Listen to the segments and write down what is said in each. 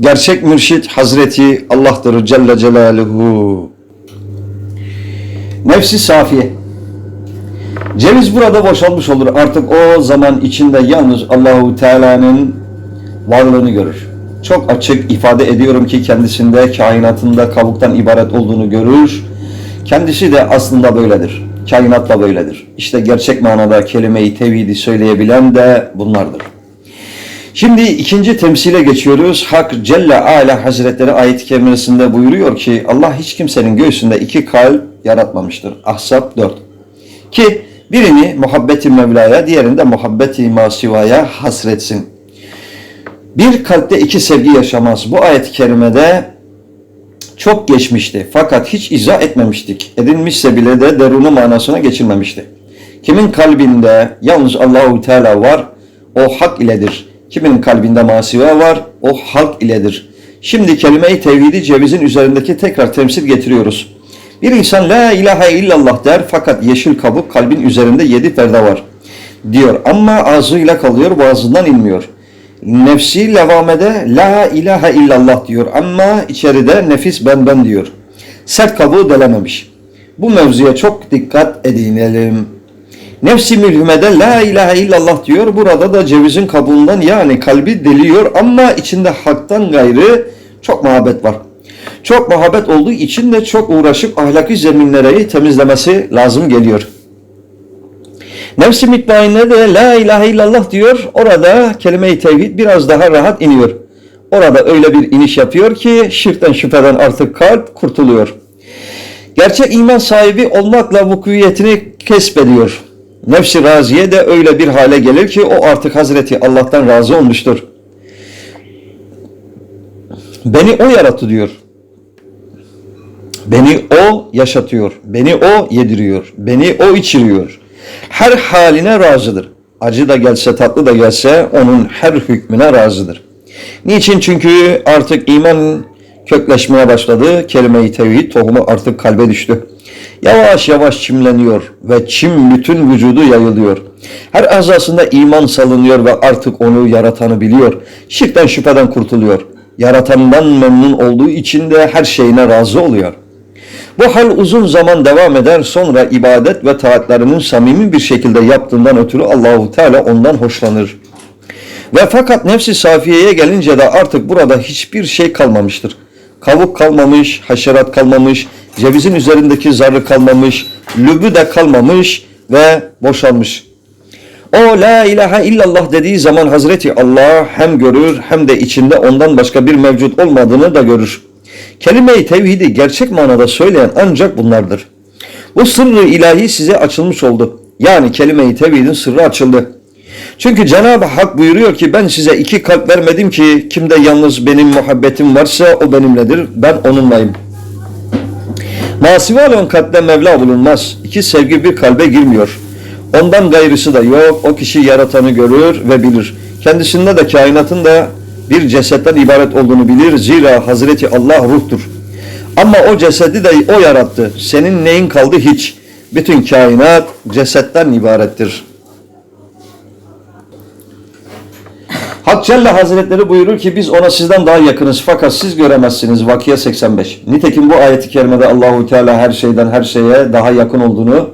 Gerçek mürşit Hazreti Allah'tır Celle Celaluhu. Nefsi safiye. Ceviz burada boşalmış olur. Artık o zaman içinde yalnız Allahu Teala'nın varlığını görür. Çok açık ifade ediyorum ki kendisinde kainatında kabuktan ibaret olduğunu görür. Kendisi de aslında böyledir. Kainatla böyledir. İşte gerçek manada kelime-i tevhidi söyleyebilen de bunlardır. Şimdi ikinci temsile geçiyoruz. Hak Celle Ala Hazretleri ayet-i kerimesinde buyuruyor ki Allah hiç kimsenin göğsünde iki kalp yaratmamıştır. Ahzab 4. Ki birini muhabbeti Mevla'ya, diğerinde muhabbeti masivaya hasretsin. Bir kalpte iki sevgi yaşamaz. Bu ayet-i kerimede çok geçmişti. Fakat hiç izah etmemiştik. Edinmişse bile de derunu manasına geçirmemişti. Kimin kalbinde yalnız Allahu Teala var, o hak iledir. Kimin kalbinde masiva var, o halk iledir. Şimdi kelime-i tevhidi cevizin üzerindeki tekrar temsil getiriyoruz. Bir insan la ilahe illallah der fakat yeşil kabuk kalbin üzerinde yedi perde var diyor ama ağzıyla kalıyor boğazından inmiyor. Nefsi levamede la ilahe illallah diyor ama içeride nefis ben ben diyor. Sert kabuğu delememiş. Bu mevzuya çok dikkat edinelim. Nefsi mülhümede la ilahe illallah diyor. Burada da cevizin kabuğundan yani kalbi deliyor ama içinde haktan gayrı çok muhabbet var. Çok muhabbet olduğu için de çok uğraşıp ahlaki zeminleri temizlemesi lazım geliyor. Nefsi mutmainne de la ilahe illallah diyor. Orada kelime-i tevhid biraz daha rahat iniyor. Orada öyle bir iniş yapıyor ki şirkten şüpheden artık kalp kurtuluyor. Gerçek iman sahibi olmakla vukuyetini kesbediyor. Nefsi raziye de öyle bir hale gelir ki o artık Hazreti Allah'tan razı olmuştur. Beni o yarattı diyor. Beni o yaşatıyor. Beni o yediriyor. Beni o içiriyor. Her haline razıdır. Acı da gelse tatlı da gelse onun her hükmüne razıdır. Niçin? Çünkü artık iman kökleşmeye başladı. Kelime-i tevhid tohumu artık kalbe düştü. Yavaş yavaş çimleniyor ve çim bütün vücudu yayılıyor. Her azasında iman salınıyor ve artık onu yaratanı biliyor. Şirkten şüpheden kurtuluyor. Yaratandan memnun olduğu için de her şeyine razı oluyor. Bu hal uzun zaman devam eder sonra ibadet ve taatlarının samimi bir şekilde yaptığından ötürü Allahu Teala ondan hoşlanır. Ve fakat nefsi safiyeye gelince de artık burada hiçbir şey kalmamıştır. Kavuk kalmamış, haşerat kalmamış, cevizin üzerindeki zarı kalmamış, lübü de kalmamış ve boşalmış. O la ilahe illallah dediği zaman Hazreti Allah hem görür hem de içinde ondan başka bir mevcut olmadığını da görür. Kelime-i tevhidi gerçek manada söyleyen ancak bunlardır. Bu sırrı ilahi size açılmış oldu. Yani kelime-i tevhidin sırrı açıldı. Çünkü Cenab-ı Hak buyuruyor ki ben size iki kalp vermedim ki kimde yalnız benim muhabbetim varsa o benimledir, ben onunlayım. Masiva olan kalpte Mevla bulunmaz. İki sevgi bir kalbe girmiyor. Ondan gayrısı da yok. O kişi yaratanı görür ve bilir. Kendisinde de kainatın da bir cesetten ibaret olduğunu bilir. Zira Hazreti Allah ruhtur. Ama o cesedi de o yarattı. Senin neyin kaldı hiç. Bütün kainat cesetten ibarettir. Hak Celle Hazretleri buyurur ki biz ona sizden daha yakınız fakat siz göremezsiniz. Vakiye 85. Nitekim bu ayeti kerimede Allahu Teala her şeyden her şeye daha yakın olduğunu,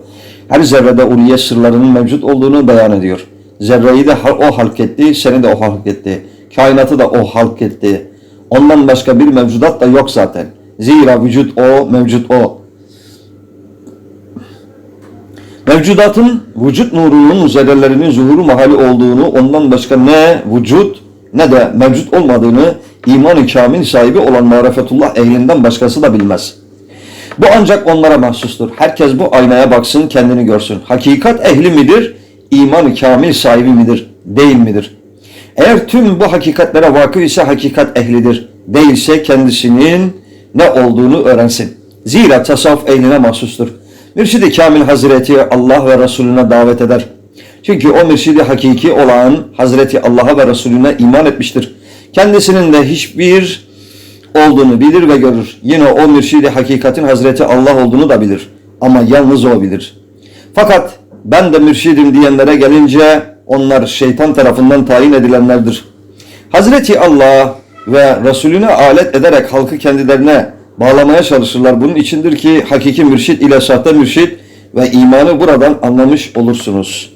her zerrede uriye sırlarının mevcut olduğunu beyan ediyor. Zerreyi de o halk etti, seni de o halk etti. Kainatı da o halk etti. Ondan başka bir mevcudat da yok zaten. Zira vücut o, mevcut o. Mevcudatın vücut nurunun zerrelerinin zuhuru mahali olduğunu, ondan başka ne vücut ne de mevcut olmadığını iman-ı kamil sahibi olan marifetullah ehlinden başkası da bilmez. Bu ancak onlara mahsustur. Herkes bu aynaya baksın, kendini görsün. Hakikat ehli midir, iman-ı kamil sahibi midir, değil midir? Eğer tüm bu hakikatlere vakıf ise hakikat ehlidir. Değilse kendisinin ne olduğunu öğrensin. Zira tasavvuf ehline mahsustur. Mürşidi Kamil Hazreti Allah ve Resulüne davet eder. Çünkü o mürşidi hakiki olan Hazreti Allah'a ve Resulüne iman etmiştir. Kendisinin de hiçbir olduğunu bilir ve görür. Yine o mürşidi hakikatin Hazreti Allah olduğunu da bilir. Ama yalnız o bilir. Fakat ben de mürşidim diyenlere gelince onlar şeytan tarafından tayin edilenlerdir. Hazreti Allah ve Resulüne alet ederek halkı kendilerine bağlamaya çalışırlar. Bunun içindir ki hakiki mürşit ile sahte mürşit ve imanı buradan anlamış olursunuz.